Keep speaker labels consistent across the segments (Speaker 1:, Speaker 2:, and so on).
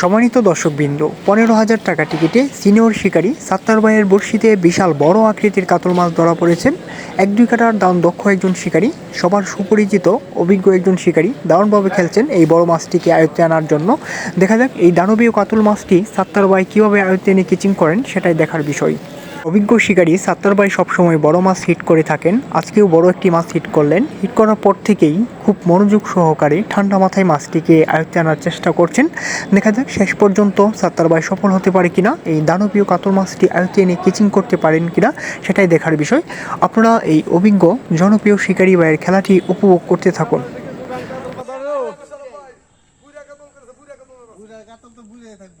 Speaker 1: সম্মানিত দর্শকবৃন্দ, পনেরো হাজার টাকা টিকিটে সিনিয়র শিকারী সাত্তার ভাইয়ের বড়শিতে বিশাল বড় আকৃতির কাতল মাছ ধরা পড়েছেন। এক দুই কাটার দারুণ দক্ষ একজন শিকারী, সবার সুপরিচিত, অভিজ্ঞ একজন শিকারী দারুণভাবে খেলছেন এই বড় মাছটিকে আয়ত্তে আনার জন্য। দেখা যাক এই দানবীয় কাতল মাছটি সাত্তার ভাই কীভাবে আয়ত্তে এনে কিচিং করেন, সেটাই দেখার বিষয়। অভিজ্ঞ শিকারী সাত্তার ভাই সবসময় বড় মাছ হিট করে থাকেন। আজকেও বড় একটি মাছ হিট করলেন। হিট করার পর থেকেই খুব মনোযোগ সহকারে ঠান্ডা মাথায় মাছটিকে আয়ত্তে আনার চেষ্টা করছেন। দেখা যাক শেষ পর্যন্ত সাত্তার ভাই সফল হতে পারে কিনা এই দানবীয় কাতর মাছটি আয়ত্তে এনে কিচিং করতে পারেন কিনা সেটাই দেখার বিষয়। আপনারা এই অভিজ্ঞ জনপ্রিয় শিকারী ভাইয়ের খেলাটি উপভোগ করতে থাকুন।
Speaker 2: বুড়া কাতল তো বুড়ে থাকব।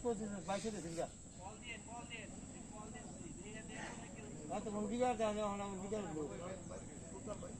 Speaker 3: इसको बाइसे दे देंगे कॉल दिए कॉल दिए कॉल दिए हाँ तो उनकी क्या जाने होना उनकी क्या लोग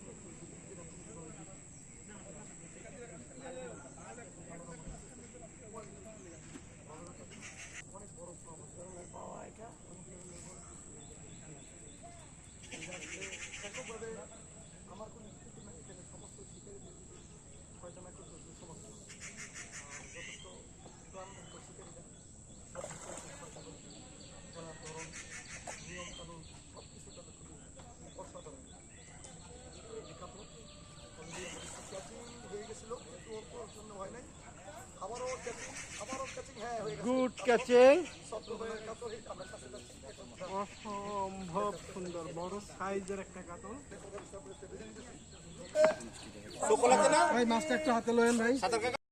Speaker 4: গুড ক্যাচিং অসম্ভব সুন্দর বড় সাইজের একটা কাতল।
Speaker 2: ভাই মাছটা একটু হাতে লয়েন ভাই।